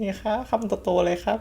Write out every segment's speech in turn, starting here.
นี่ครับคำโตๆเลยครับ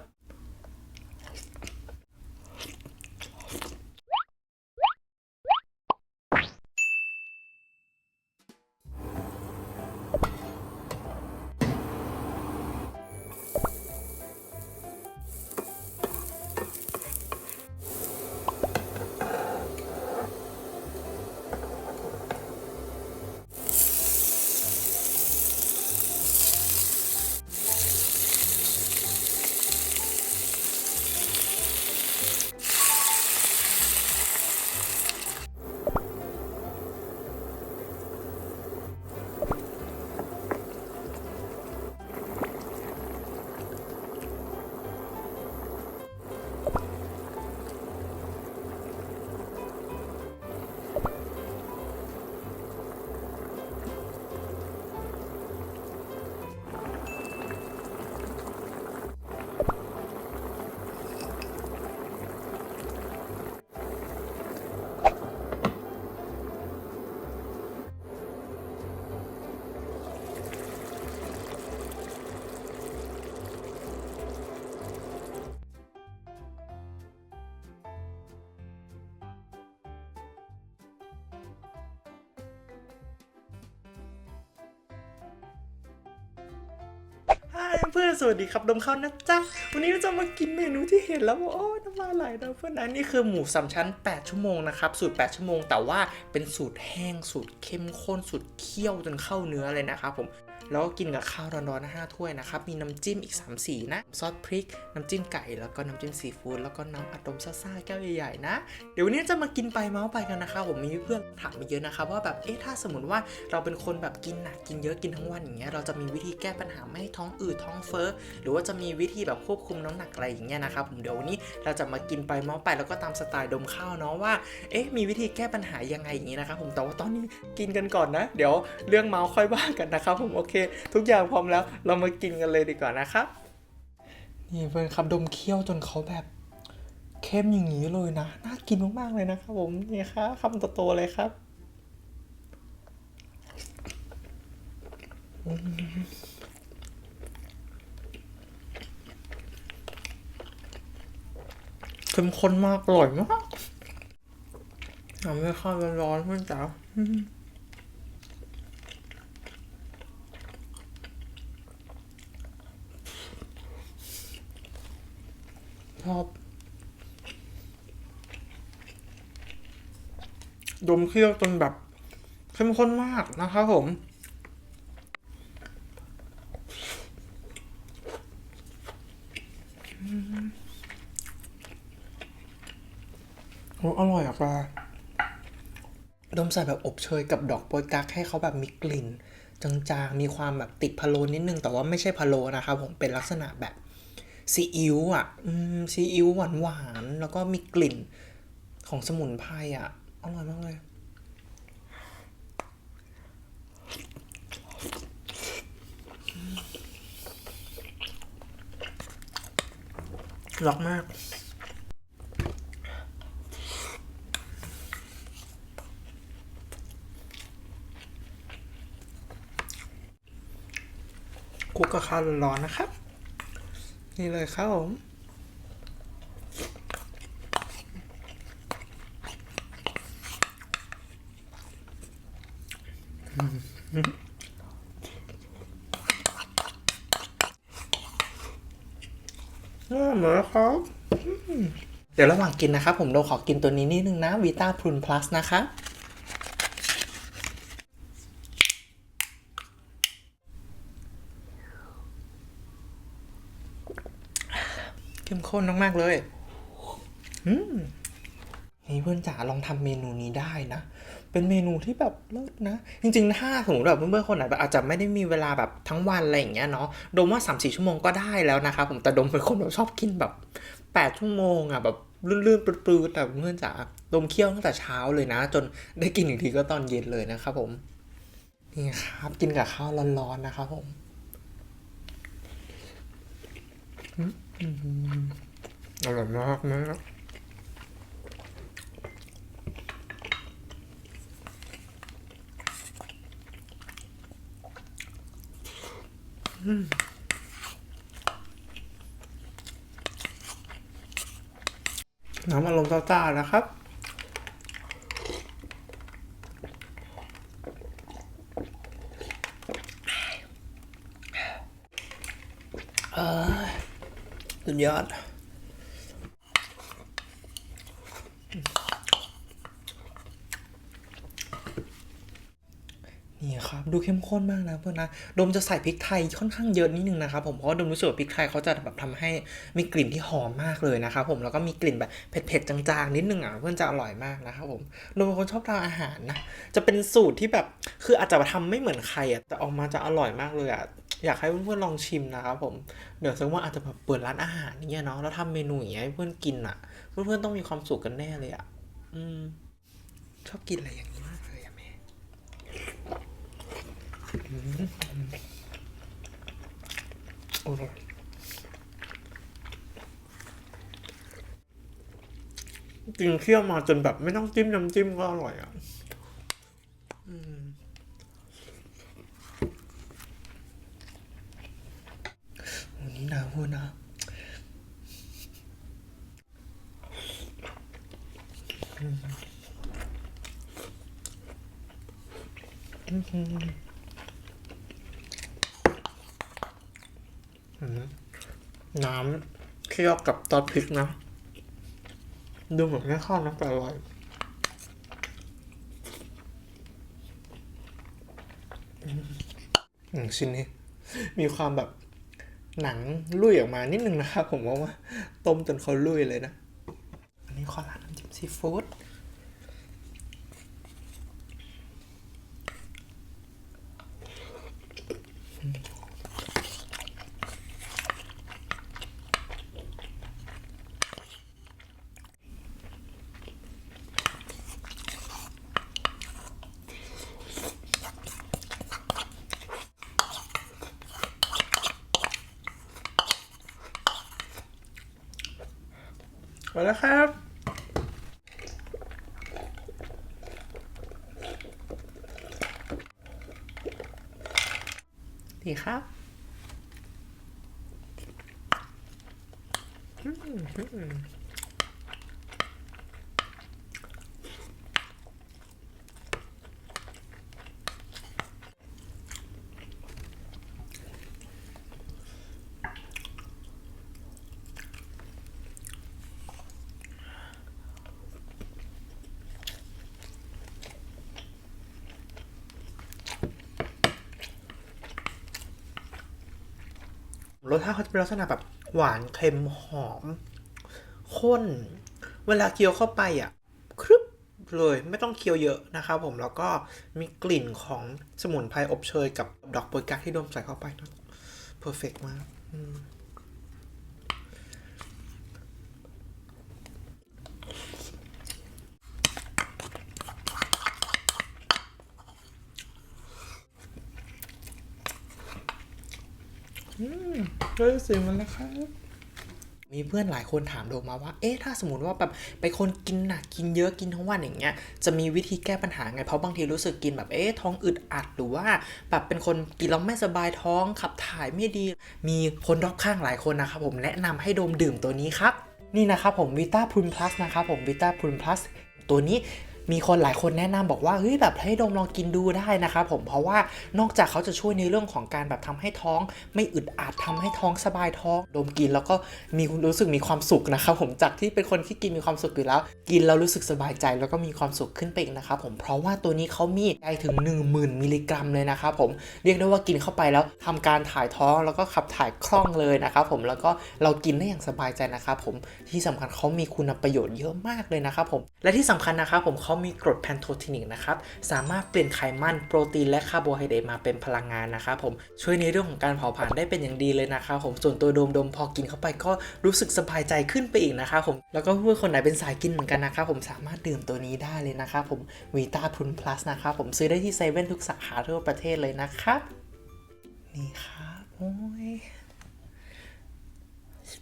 เพื่อนสวัสดีครับดมข้าวนะจ๊ะ วันนี้เราจะมากินเมนูที่เห็นแล้วว่าโอ้น้ำลายไหลนะเพื่อนนะนี่คือหมูสามชั้น 8 ชั่วโมงนะครับ สูตร 8 ชั่วโมง แต่ว่าเป็นสูตรแห้งสูตรเข้มข้นสูตรเคี่ยวจนเข้าเนื้อเลยนะครับผม แล้วก็กินกับข้าวร้อนๆนะห้าถ้วยนะครับ มีน้ำจิ้มอีก 3 สีนะ ซอสพริก น้ำจิ้มไก่ แล้วก็น้ำจิ้มซีฟู้ด แล้วก็น้ำอัดลมซ่าๆแก้วใหญ่ๆนะ เดี๋ยววันนี้จะมากินไปเมาส์ไปกันนะครับผมมีเพื่อนถามมาเยอะนะครับว่าแบบ เอ๊ะ ถ้าสมมติว่าเราเป็นคนแบบกินหนัก กินเยอะ กินทั้งวันอย่างเงี้ย เราจะมีวิธีแก้ปัญหาไม่ให้ท้องอืด ท้องเฟ้อ หรือว่าจะมีวิธีแบบควบคุมน้ำหนักอะไรอย่างเงี้ยนะครับ ผมเดี๋ยววันนี้เราจะมากินไปเมาส์ไป แล้วก็ตามสไตล์ดมข้าวเนาะว่า เอ๊ะ มีวิธีแก้ปัญหายังไงอย่างงี้นะครับผม แต่ว่าตอนนี้กินกันก่อนนะ เดี๋ยวเรื่องเมาส์ค่อยว่ากันนะครับผม โอเคทุกอย่างพร้อมแล้ว เรามากินกันเลยดีกว่านะครับ นี่เพื่อนครับดมเคี้ยวจนเขาแบบเข้มอย่างนี้เลยนะ น่ากินมากๆเลยนะครับผมนี่ครับคำโตๆเลยครับเข้มข้นมากอร่อยมากทำให้ข้าวร้อนๆเพื่อนจ๋า ชอบ ดมเคี้ยวจนแบบเข้มข้นมากนะครับผมโอ้อร่อยอะปลาดมใส่แบบอบเชยกับดอกโปยกักให้เขาแบบมีกลิ่น จางๆ มีความแบบติดพะโล้นิดนึง แต่ว่าไม่ใช่พะโล้นะครับผมเป็นลักษณะแบบ ซีอิ๊วอะอซีอิ๊วหวานๆแล้วก็มีกลิ่นของสมุนไพรอะ อร่อยมากเลยรักมาก คุกกับข้าวร้อนนะครับ นี่เลยครับผมอ่าเหมือนครับ เดี๋ยวระหว่างกินนะครับผมเราขอกินตัวนี้นิดนึงนะวิต้าพรุนพลัสนะคะ เข้นมากๆเลยอืมเพื่อนจ๋าลองทำเมนูนี้ได้นะ เป็นเมนูที่แบบเลิศนะ จริงๆ ถ้าสมมติแบบเพื่อนๆคนไหนแบบอาจจะไม่ได้มีเวลาแบบทั้งวันอะไรอย่างเงี้ยเนาะ ดมว่า3 4ชั่วโมงก็ได้แล้วนะครับผมแต่ดมเป็นคนแบบชอบกินแบบ8ชั่วโมงอะแบบลื่นๆปลืดๆแต่เพื่อนจ๋าดมเคี่ยวตั้งแต่เช้าเลยนะ จนได้กินอีกทีก็ตอนเย็นเลยนะครับผม นี่ครับกินกับข้าวร้อนๆนะครับผม อร่อยมากนะน้ำอารมณ์ต้าๆนะครับเออสุดยอด ดูเข้มข้นมากนะเพื่อนนะโดมจะใส่พริกไทยค่อนข้างเยอะนิดนึงนะครับผมเพราะโดมรู้สึกว่าพริกไทยเขาจะแบบทำให้มีกลิ่นที่หอมมากเลยนะครับผมแล้วก็มีกลิ่นแบบเผ็ดๆจางๆนิดนึงอะเพื่อนจะอร่อยมากนะครับผมโดมเป็นคนชอบทานอาหารนะจะเป็นสูตรที่แบบคืออาจจะทำไม่เหมือนใครอะแต่ออกมาจะอร่อยมากเลยอะอยากให้เพื่อนๆลองชิมนะครับผม เดี๋ยวสักว่าอาจจะแบบเปิดร้านอาหารอย่เงี้ยเนาะแล้วทำเมนูอย่างเงี้ยให้เพื่อนกินอะ เพื่อนๆต้องมีความสุขกันแน่เลยอะ อืม ชอบกินอะไรอย่างนี้มากเลยอะแม่ อร่อยกินเคี่ยวมาจนแบบไม่ต้องจิ้มน้ำจิ้มก็อร่อยอะอืมวันนี้นะพูดนะ น้ำเคี่ยวกับตอสพริกนะ ดูเหมือนไม่เข้านะแต่อร่อยชิ้นนี้ มีความแบบหนังลุยออกมานิดนึงนะครับผมว่าว่าต้มจนเขาลุยเลยนะ อันนี้ขอร้านน้ำจิ้มซีฟู้ด มาแล้วครับ ดีครับร สชาติเขาจะเป็นลักษณะแบบหวานเค็มหอมข้น เวลาเคี้ยวเข้าไปอะครึบเลยไม่ต้องเคี้ยวเยอะนะครับผมแล้วก็มีกลิ่นของสมุนไพรอบเชยกับดอกโปยกักที่ดมใส่เข้าไปนะเพอร์เฟกมาก อืมเฮ้เสียงมันแล้วครับ มีเพื่อนหลายคนถามโดมมาว่า เอ๊ะ ถ้าสมมติว่าแบบเป็นคนกินหนักกินเยอะกินทั้งวันอย่างเงี้ย จะมีวิธีแก้ปัญหาไง เพราะบางทีรู้สึกกินแบบ เอ๊ะ ท้องอึดอัด หรือว่าแบบเป็นคนกินแล้วไม่สบายท้องขับถ่ายไม่ดี มีคนรอบข้างหลายคนนะครับผมแนะนำให้โดมดื่มตัวนี้ครับ นี่นะครับผมวิต้าพูนพลัสนะครับผมวิต้าพูนพลัสตัวนี้ มีคนหลายคนแนะนำบอกว่าเฮ้ยแบบให้ดมลองกินดูได้นะครับผมเพราะว่านอกจากเขาจะช่วยในเรื่องของการแบบทำให้ท้อง ไม่อึดอัดทำให้ท้องสบายท้อง ดมกินแล้วก็มีรู้สึกมีความสุขนะครับผมจากที่เป็นคนที่กินมีความสุขอยู่แล้ว กินแล้วรู้สึกสบายใจแล้วก็มีความสุขขึ้นไปอีกนะครับผมเพราะว่าตัวนี้เขามีได้ถึง 10,000 มิลลิกรัมเลยนะครับผมเรียกได้ว่ากินเข้าไปแล้วทำการถ่ายท้องแล้วก็ขับถ่ายคล่องเลยนะครับผมแล้วก็เรากินได้อย่างสบายใจนะครับผมที่สำคัญเขามีคุณประโยชน์เยอะมากเลยนะครับผมและที่สำคัญนะครับผมเขามีกรดแพนโททินิกนะครับ สามารถเปลี่ยนไขมันโปรตีนและคาร์โบไฮเดรตมาเป็นพลังงานนะครับผม ช่วยในเรื่องของการเผาผลาญได้เป็นอย่างดีเลยนะครับผม ส่วนตัวโดมโดมพอกินเข้าไปก็รู้สึกสบายใจขึ้นไปอีกนะครับผม แล้วก็เพื่อคนไหนเป็นสายกินเหมือนกันนะครับผมสามารถดื่มตัวนี้ได้เลยนะครับผมวีตาพุนพลัสนะครับผมซื้อได้ที่เซเว่นทุกสาขาทั่วประเทศเลยนะครับ นี่ครับโอ้ยสุ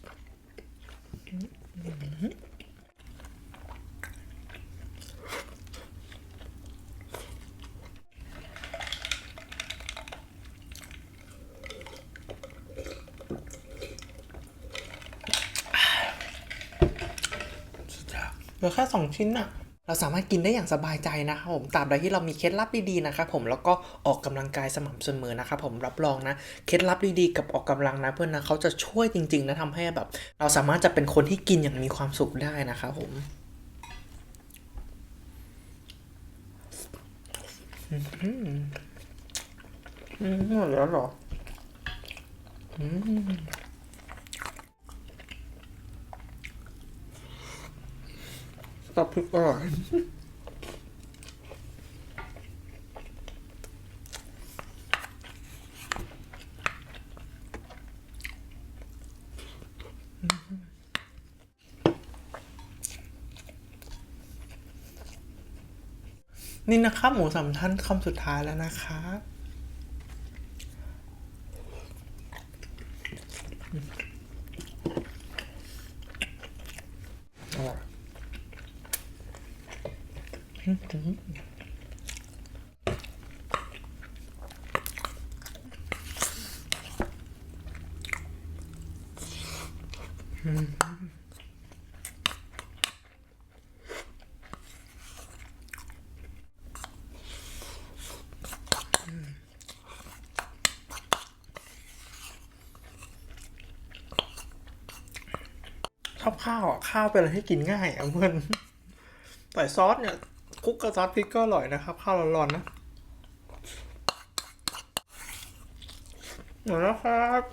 ลือแค่สองชิ้นอะเราสามารถกินได้อย่างสบายใจนะครับผมตราบใดที่เรามีเคล็ดลับดีๆนะครับผมแล้วก็ออกกำลังกายสม่ำเสมอนะครับผมรับรองนะเคล็ดลับดีๆกับออกกำลังนะเพื่อนนะเขาจะช่วยจริงๆนะทำให้แบบ เราสามารถจะเป็นคนที่กินอย่างมีความสุขได้นะครับผมอืมอืมหมดแล้วเหรออืม ตับพริกอร่อยนี่นะครับ หมูสามชั้นคำสุดท้ายแล้วนะครับอร่อย ชอบข้าวอะข้าวเป็นอะไรที่กินง่ายอะเพื่อนแต่ซอสเนี่ย คุกกับซอสพริกก็อร่อยนะครับข้าวร้อนๆนะหมดแล้วครับ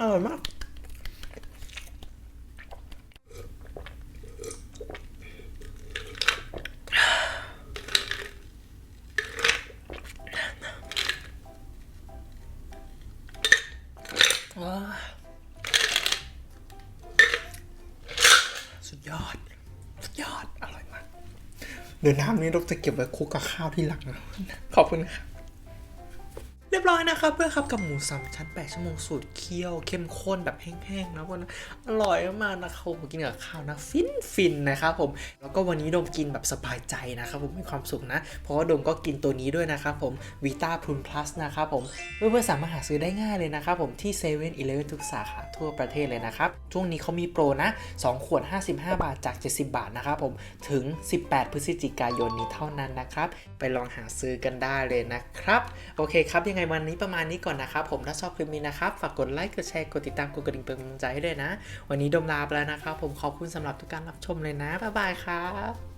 อร่อยมาก เดี๋ยวน้ำนี้เราจะเก็บไว้คุกกับข้าวที่หลังนะขอบคุณค่ะ รียบร้อยนะครับเพื่อนครับกับหมูสามชั้น8ชั่วโมงสูตรเคี่ยวเข้มข้นแบบแห้งๆนะวันอร่อยมากนะครับผมกินกับข้าวนะฟินฟินๆนะครับผมแล้วก็วันนี้โดมกินแบบสบายใจนะครับผมมีความสุขนะ เพราะว่าโดมก็กินตัวนี้ด้วยนะครับผมวิต้าพรุนพลัสนะครับผมเพื่อนๆสามารถหาซื้อได้ง่ายเลยนะครับผมที่เซเว่นอีเลฟเว่นทุกสาขาทั่วประเทศเลยนะครับช่วงนี้เขามีโปรนะ 2 ขวด 55 บาทจาก 70 บาทนะครับผมถึง 18 พฤศจิกายนนี้เท่านั้นนะครับไปลองหาซื้อกันได้เลยนะครับโอเคครับยังไงวันนี้ประมาณนี้ก่อนนะครับผมถ้าชอบคลิปนี้นะครับ ฝากกดไลค์กดแชร์กดติดตามกดกระดิ่งเป็นกำลังใจให้ด้วยนะ วันนี้ดมลาไปแล้วนะครับผมขอบคุณสำหรับทุกการรับชมเลยนะบ๊ายบายครับ